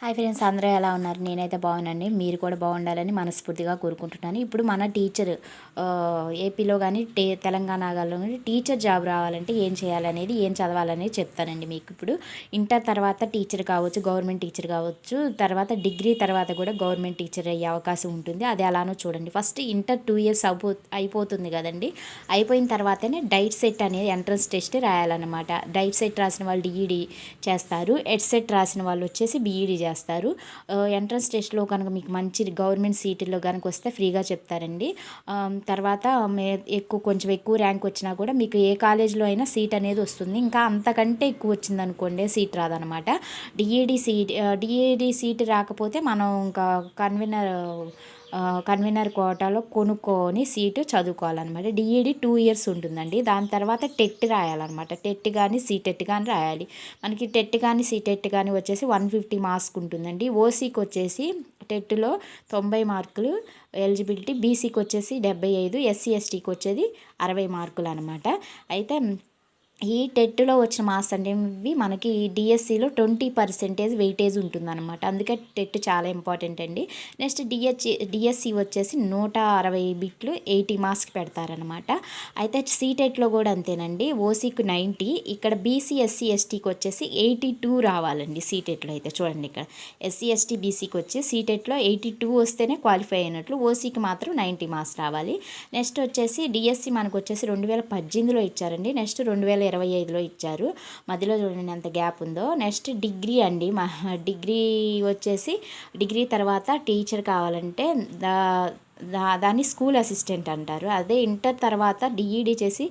Hi friends అందరూ ఎలా ఉన్నారు? నేనైతే బాగున్నాను మీరు కూడా బాగుండాలని మనస్ఫూర్తిగా కోరుకుంటున్నాను. ఇప్పుడు మన టీచర్ ఏపీలో కానీ టే తెలంగాణలో కానీ టీచర్ జాబ్ రావాలంటే ఏం చేయాలనేది ఏం చదవాలనేది చెప్తానండి మీకు ఇప్పుడు. ఇంటర్ తర్వాత టీచర్ కావచ్చు గవర్నమెంట్ టీచర్ కావచ్చు తర్వాత డిగ్రీ తర్వాత కూడా గవర్నమెంట్ టీచర్ అయ్యే అవకాశం ఉంటుంది. అది ఎలానో చూడండి. ఫస్ట్ ఇంటర్ టూ ఇయర్స్ అయిపో అయిపోతుంది కదండి. అయిపోయిన తర్వాతనే డైట్ సెట్ అనేది ఎంట్రన్స్ టెస్ట్ రాయాలన్నమాట. డైట్ సెట్ రాసిన వాళ్ళు డిఈడి చేస్తారు. ఎడ్ సెట్ రాసిన వాళ్ళు వచ్చేసి బీఈడి చేస్తారు. ఎంట్రన్స్ టెస్ట్లో కనుక మీకు మంచి గవర్నమెంట్ సీట్లో కనుక వస్తే ఫ్రీగా చెప్తారండి. తర్వాత ఎక్కువ కొంచెం ఎక్కువ ర్యాంక్ వచ్చినా కూడా మీకు ఏ కాలేజీలో అయినా సీట్ అనేది వస్తుంది. ఇంకా అంతకంటే ఎక్కువ వచ్చింది అనుకోండి సీట్ రాదనమాట డిఈడి సీట్ డిఈడి సీట్ రాకపోతే మనం ఇంకా కన్వీనర్ కన్వీనర్ కోటాలో కొనుక్కొని సీటు చదువుకోవాలన్నమాట. డిఈడి టూ ఇయర్స్ ఉంటుందండి. దాని తర్వాత టెట్ రాయాలన్నమాట. టెట్ కానీ సీటెట్ కానీ రాయాలి. మనకి టెట్ కానీ సీటెట్ కానీ వచ్చేసి వన్ ఫిఫ్టీ మార్క్స్ ఉంటుందండి. ఓసీకి వచ్చేసి టెట్లో తొంభై మార్కులు ఎలిజిబిలిటీ బీసీకి వచ్చేసి డెబ్బై ఐదు ఎస్సీ ఎస్టీకి వచ్చేది అరవై మార్కులు అనమాట అయితే ఈ టెట్లో వచ్చిన మార్క్స్ అనేవి మనకి డిఎస్సిలో ట్వంటీ పర్సెంటేజ్ వెయిటేజ్ ఉంటుందన్నమాట. అందుకే టెట్ చాలా ఇంపార్టెంట్ అండి. నెక్స్ట్ డిహెచ్ డిఎస్సి వచ్చేసి నూట అరవై బిట్లు ఎయిటీ మార్క్స్కి పెడతారనమాట అయితే సీటెట్లో కూడా అంతేనండి. ఓసీకి నైంటీ ఇక్కడ బీసీ ఎస్సీ ఎస్టీకి వచ్చేసి ఎయిటీ టూ రావాలండి సీటెట్లో అయితే చూడండి ఇక్కడ. ఎస్సీ ఎస్టీ బీసీకి వచ్చి సీటెట్లో ఎయిటీ టూ వస్తేనే క్వాలిఫై అయినట్లు ఓసీకి మాత్రం నైంటీ మార్క్స్ రావాలి. నెక్స్ట్ వచ్చేసి డిఎస్సి మనకు వచ్చేసి రెండు వేల పద్దెనిమిదిలో ఇచ్చారండి. నెక్స్ట్ రెండు వేల ఇరవై ఐదులో ఇచ్చారు. మధ్యలో చూడండి ఎంత గ్యాప్ ఉందో. నెక్స్ట్ డిగ్రీ అండి. మా డిగ్రీ వచ్చేసి డిగ్రీ తర్వాత టీచర్ కావాలంటే దా దా దాన్ని స్కూల్ అసిస్టెంట్ అంటారు. అదే ఇంటర్ తర్వాత డిఈడి చేసి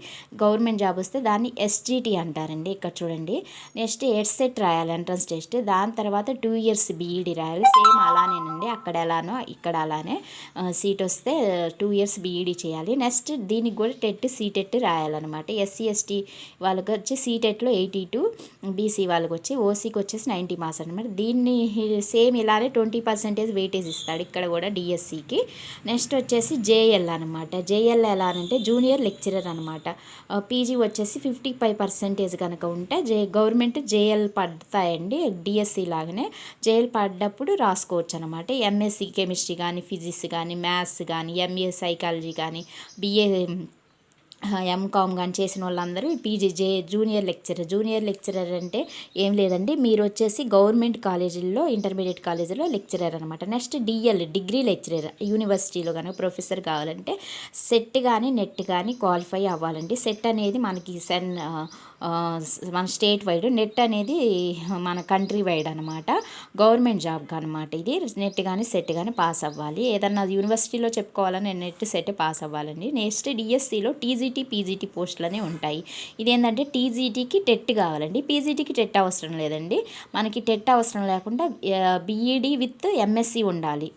గవర్నమెంట్ జాబ్ వస్తే దాన్ని ఎస్జిటి అంటారండి ఇక్కడ చూడండి. నెక్స్ట్ ఎడ్సెట్ రాయాలి ఎంట్రన్స్ టెస్ట్. దాని తర్వాత టూ ఇయర్స్ బీఈడి రాయాలి. సేమ్ అలానేనండి. అక్కడ ఎలానో ఇక్కడ అలానే సీట్ వస్తే టూ ఇయర్స్ బీఈడి చేయాలి. నెక్స్ట్ దీనికి కూడా టెట్ సీటెట్ రాయాలన్నమాట. ఎస్సీ ఎస్టీ వాళ్ళకి వచ్చి సీటెట్లో ఎయిటీ టూ బీసీ వాళ్ళకి వచ్చి ఓసీకి వచ్చేసి నైంటీ మార్క్స్ అనమాట దీన్ని సేమ్ ఇలానే ట్వంటీ పర్సెంటేజ్ వెయిటేజ్ ఇస్తాడు ఇక్కడ కూడా డిఎస్సికి. నెక్స్ట్ నెక్స్ట్ వచ్చేసి జేఎల్ అనమాట జేఎల్ ఎలా అంటే జూనియర్ లెక్చరర్ అనమాట పీజీ వచ్చేసి ఫిఫ్టీ ఫైవ్ పర్సెంటేజ్ కనుక ఉంటే జే గవర్నమెంట్ జేఎల్ పడతాయండి డిఎస్సి లాగానే. జేఎల్ పడ్డప్పుడు రాసుకోవచ్చు అనమాట ఎంఎస్సి కెమిస్ట్రీ కానీ ఫిజిక్స్ కానీ మ్యాథ్స్ కానీ ఎంఏ సైకాలజీ కానీ బిఏ ఎంకామ్ కానీ చేసిన వాళ్ళందరూ PG J junior lecturer junior lecturer అంటే ఏం లేదండి మీరు వచ్చేసి గవర్నమెంట్ కాలేజీల్లో ఇంటర్మీడియట్ కాలేజీలో లెక్చరర్ అనమాట నెక్స్ట్ డిఎల్ డిగ్రీ లెక్చరర్ యూనివర్సిటీలో కానీ ప్రొఫెసర్ కావాలంటే సెట్ కానీ నెట్ కానీ క్వాలిఫై అవ్వాలండి. సెట్ అనేది మనకి సెన్ మన స్టేట్ వైడ్ నెట్ అనేది మన కంట్రీ వైడ్ అనమాట గవర్నమెంట్ జాబ్ అనమాట ఇది. నెట్ కానీ సెట్ కానీ పాస్ అవ్వాలి. ఏదన్నా యూనివర్సిటీలో చెప్పుకోవాలని నెట్ సెట్ పాస్ అవ్వాలండి. నెక్స్ట్ డిఎస్సిలో టీజీ టీజీటీ పీజీటీ పోస్టులనే ఉంటాయి. ఇదేంటంటే టీజీటీకి టెట్ కావాలండి. పీజీటీకి టెట్ అవసరం లేదండి. మనకి టెట్ అవసరం లేకుండా బీఈడి విత్ ఎంఎస్సి ఉండాలి.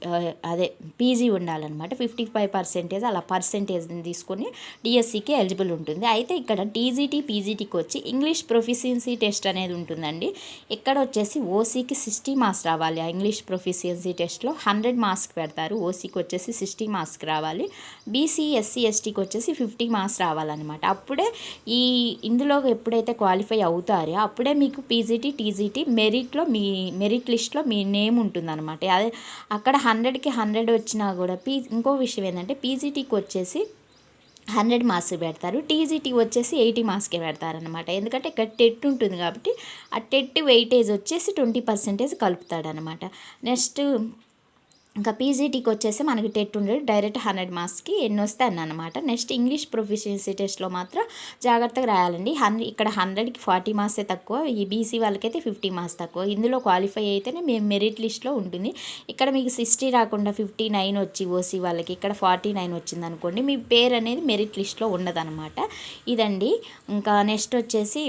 అదే పీజీ ఉండాలన్నమాట. ఫిఫ్టీ ఫైవ్ పర్సెంటేజ్ అలా పర్సెంటేజ్ని తీసుకొని డిఎస్సికి ఎలిజిబుల్ ఉంటుంది. అయితే ఇక్కడ టీజీటీ పీజీటీకి వచ్చి ఇంగ్లీష్ ప్రొఫిషియన్సీ టెస్ట్ అనేది ఉంటుందండి. ఇక్కడ వచ్చేసి ఓసీకి సిక్స్టీ మార్క్స్ రావాలి. ఆ ఇంగ్లీష్ ప్రొఫిషియన్సీ టెస్ట్లో హండ్రెడ్ మార్క్స్కి పెడతారు. ఓసీకి వచ్చేసి సిక్స్టీ మార్క్స్కి రావాలి. బీసీ ఎస్సీ ఎస్టీకి వచ్చేసి ఫిఫ్టీ మార్క్స్ రావాలన్నమాట. అప్పుడే ఈ ఇందులో ఎప్పుడైతే క్వాలిఫై అవుతారో అప్పుడే మీకు పీజీటీ టీజీటీ మెరిట్లో మీ మెరిట్ లిస్ట్లో మీ నేమ్ ఉంటుందన్నమాట. అదే అక్కడ హండ్రెడ్కి హండ్రెడ్ వచ్చినా కూడా పీ ఇంకో విషయం ఏంటంటే పీజీటీకి వచ్చేసి హండ్రెడ్ మార్క్స్ పెడతారు. టీజీటీ వచ్చేసి ఎయిటీ మార్క్స్కే పెడతారనమాట ఎందుకంటే ఇక్కడ టెట్ ఉంటుంది కాబట్టి ఆ టెట్ వెయిటేజ్ వచ్చేసి ట్వంటీ పర్సెంటేజ్ కలుపుతాడనమాట నెక్స్ట్ ఇంకా పీజీటీకి వచ్చేసి మనకి టెట్ ఉండేది. డైరెక్ట్ హండ్రెడ్ మార్క్స్కి ఎన్ని వస్తాయి అన్నమాట. నెక్స్ట్ ఇంగ్లీష్ ప్రొఫిషియన్సీ టెస్ట్లో మాత్రం జాగ్రత్తగా రాయాలండి. హండ్రెడ్ ఇక్కడ హండ్రెడ్కి ఫార్టీ మార్క్సే తక్కువ. ఈ బీసీ వాళ్ళకైతే ఫిఫ్టీ మార్క్స్ తక్కువ. ఇందులో క్వాలిఫై అయితేనే మేము మెరిట్ లిస్ట్లో ఉంటుంది. ఇక్కడ మీకు సిక్స్టీ రాకుండా ఫిఫ్టీ నైన్ వచ్చి ఓసీ వాళ్ళకి ఇక్కడ ఫార్టీ నైన్ వచ్చింది అనుకోండి మీ పేరు అనేది మెరిట్ లిస్ట్లో ఉండదన్నమాట. ఇదండి. ఇంకా నెక్స్ట్ వచ్చేసి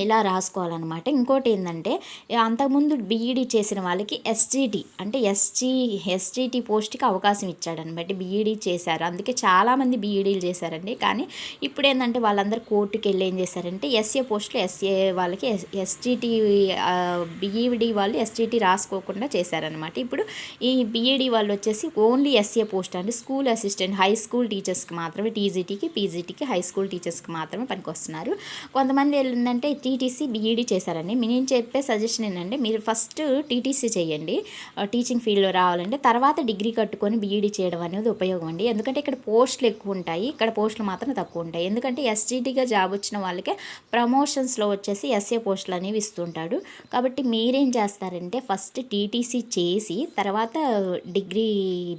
ఇలా రాసుకోవాలన్నమాట. ఇంకోటి ఏంటంటే అంతకుముందు బీఈడీ చేసిన వాళ్ళకి ఎస్జీటీ అంటే ఎస్జీ ఎస్జీటీ పోస్ట్కి అవకాశం ఇచ్చాడనమాట బీఈడీ చేశారు. అందుకే చాలామంది బీఈడీలు చేశారండి. కానీ ఇప్పుడు ఏంటంటే వాళ్ళందరూ కోర్టుకి వెళ్ళి ఏం చేశారంటే ఎస్ఏ పోస్టులు ఎస్ఏ వాళ్ళకి ఎస్ ఎస్జీటీ బీఈడీ వాళ్ళు ఎస్జీటీ రాసుకోకుండా చేశారనమాట ఇప్పుడు ఈ బీఈడీ వాళ్ళు వచ్చేసి ఓన్లీ ఎస్ఏ పోస్ట్ అంటే స్కూల్ అసిస్టెంట్ హై స్కూల్ టీచర్స్కి మాత్రమే టీజీటీకి పీజీటీకి హై స్కూల్ టీచర్స్కి మాత్రమే పనికొస్తున్నారు. కొంతమంది ఏంటంటే టీటీసీ బీఈడీ చేశారండి. నేను చెప్పే సజెషన్ ఏంటంటే మీరు ఫస్ట్ టీటీసీ చేయండి. టీచింగ్ ఫీల్డ్లో రావాలంటే తర్వాత డిగ్రీ కట్టుకొని బీఈడీ చేయడం అనేది ఉపయోగం అండి. ఎందుకంటే ఇక్కడ పోస్టులు ఎక్కువ ఉంటాయి. ఇక్కడ పోస్టులు మాత్రం తక్కువ ఉంటాయి. ఎందుకంటే ఎస్జీటీగా జాబ్ వచ్చిన వాళ్ళకే ప్రమోషన్స్లో వచ్చేసి ఎస్ఏ పోస్టులు అనేవి ఇస్తుంటాడు. కాబట్టి మీరేం చేస్తారంటే ఫస్ట్ టీటీసీ చేసి తర్వాత డిగ్రీ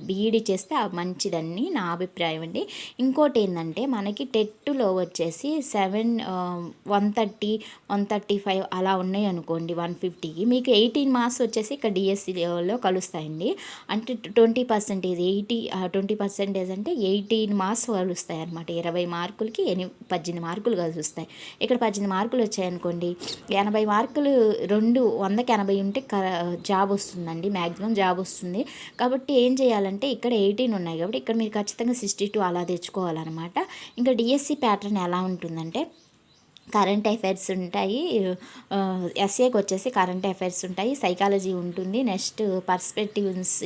బీఈడీ చేస్తే మంచిదని నా అభిప్రాయం అండి. ఇంకోటి ఏంటంటే మనకి టెట్లో వచ్చేసి seven one thirty one thirty five అలా ఉన్నాయి అనుకోండి వన్ ఫిఫ్టీకి. మీకు ఎయిటీన్ మార్క్స్ వచ్చేసి ఇక్కడ డిఎస్సిలో కలుస్తాయండి. అంటే twenty percentage eighty twenty percentage అంటే ఎయిటీన్ మార్క్స్ కలుస్తాయి అనమాట ఇరవై మార్కులకి ఎని పద్దెనిమిది మార్కులు కలుస్తాయి. ఇక్కడ పద్దెనిమిది మార్కులు వచ్చాయనుకోండి ఎనభై మార్కులు రెండు వందకి ఎనభై ఉంటే క జాబ్ వస్తుందండి మ్యాక్సిమం జాబ్ వస్తుంది. కాబట్టి ఏం చేయాలంటే ఇక్కడ ఎయిటీన్ ఉన్నాయి. కాబట్టి ఇక్కడ మీరు ఖచ్చితంగా సిక్స్టీ టూ అలా తెచ్చుకోవాలన్నమాట. ఇంకా డిఎస్సి ప్యాటర్న్ ఎలా ఉంటుందంటే కరెంట్ అఫైర్స్ ఉంటాయి. ఎస్ఏకి వచ్చేసి కరెంట్ అఫైర్స్ ఉంటాయి. సైకాలజీ ఉంటుంది. నెక్స్ట్ పర్స్పెక్టివ్స్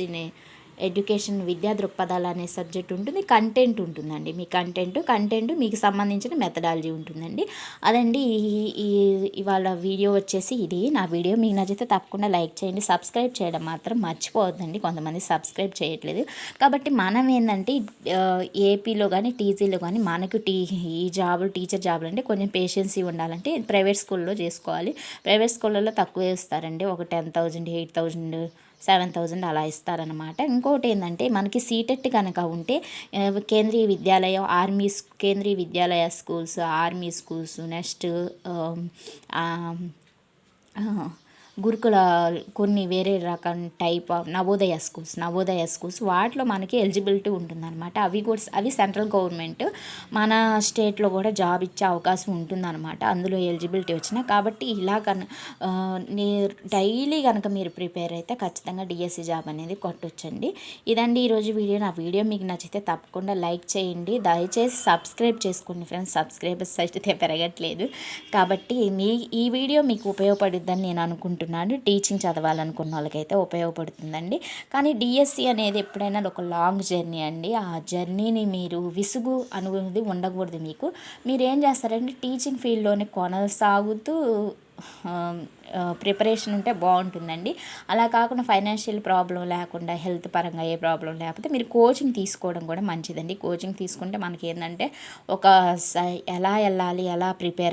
ఎడ్యుకేషన్ విద్యా దృక్పథాలు అనే సబ్జెక్ట్ ఉంటుంది కంటెంట్ ఉంటుందండి. మీ కంటెంట్ కంటెంట్ మీకు సంబంధించిన మెథడాలజీ ఉంటుందండి. అదండి ఈ- ఈ ఇవాళ వీడియో వచ్చేసి ఇది. నా వీడియో మీకు నచ్చితే తప్పకుండా లైక్ చేయండి సబ్స్క్రైబ్ చేయడం మాత్రం మర్చిపోవద్దండి. కొంతమంది సబ్స్క్రైబ్ చేయట్లేదు. కాబట్టి మనం ఏంటంటే ఏపీలో కానీ టీజీలో కానీ మనకు టీ ఈ జాబులు టీచర్ జాబులు అంటే కొంచెం పేషెన్సీ ఉండాలంటే ప్రైవేట్ స్కూల్లో చేసుకోవాలి. ప్రైవేట్ స్కూళ్ళలో తక్కువ ఇస్తారండి ఒక ten thousand eight thousand seven thousand అలా ఇస్తారనమాట ఇంకోటి ఏంటంటే మనకి సీటెట్ కనుక ఉంటే Kendriya Vidyalayam army Kendriya Vidyalaya schools army schools next Gurukula కొన్ని వేరే రకం type of Navodaya schools Navodaya schools వాటిలో మనకి ఎలిజిబిలిటీ ఉంటుందన్నమాట. అవి కూడా అవి సెంట్రల్ గవర్నమెంట్ మన స్టేట్లో కూడా జాబ్ ఇచ్చే అవకాశం ఉంటుందన్నమాట. అందులో ఎలిజిబిలిటీ వచ్చిన కాబట్టి ఇలా కన డైలీ కనుక మీరు ప్రిపేర్ అయితే ఖచ్చితంగా డిఎస్సి జాబ్ అనేది కొట్టొచ్చండి. ఇదండి ఈరోజు వీడియో. నా వీడియో మీకు నచ్చితే తప్పకుండా లైక్ చేయండి. దయచేసి సబ్స్క్రైబ్ చేసుకోండి ఫ్రెండ్స్ సబ్స్క్రైబర్స్ అయితే పెరగట్లేదు. కాబట్టి మీ ఈ వీడియో మీకు ఉపయోగపడుద్దని నేను అనుకుంటున్నాను. టీచింగ్ చదవాలనుకున్న వాళ్ళకైతే ఉపయోగపడుతుందండి. కానీ డిఎస్సి అనేది ఎప్పుడైనా ఒక లాంగ్ జర్నీ అండి. ఆ జర్నీని మీరు విసుగు అనేది ఉండకూడదు మీకు. మీరు ఏం చేస్తారంటే టీచింగ్ ఫీల్డ్లోనే కొనసాగుతూ ప్రిపరేషన్ ఉంటే బాగుంటుందండి. అలా కాకుండా ఫైనాన్షియల్ ప్రాబ్లం లేకుండా హెల్త్ పరంగా ఏ ప్రాబ్లం లేకపోతే మీరు కోచింగ్ తీసుకోవడం కూడా మంచిదండి. కోచింగ్ తీసుకుంటే మనకి ఏంటంటే ఒక ఎలా వెళ్ళాలి ఎలా ప్రిపేర్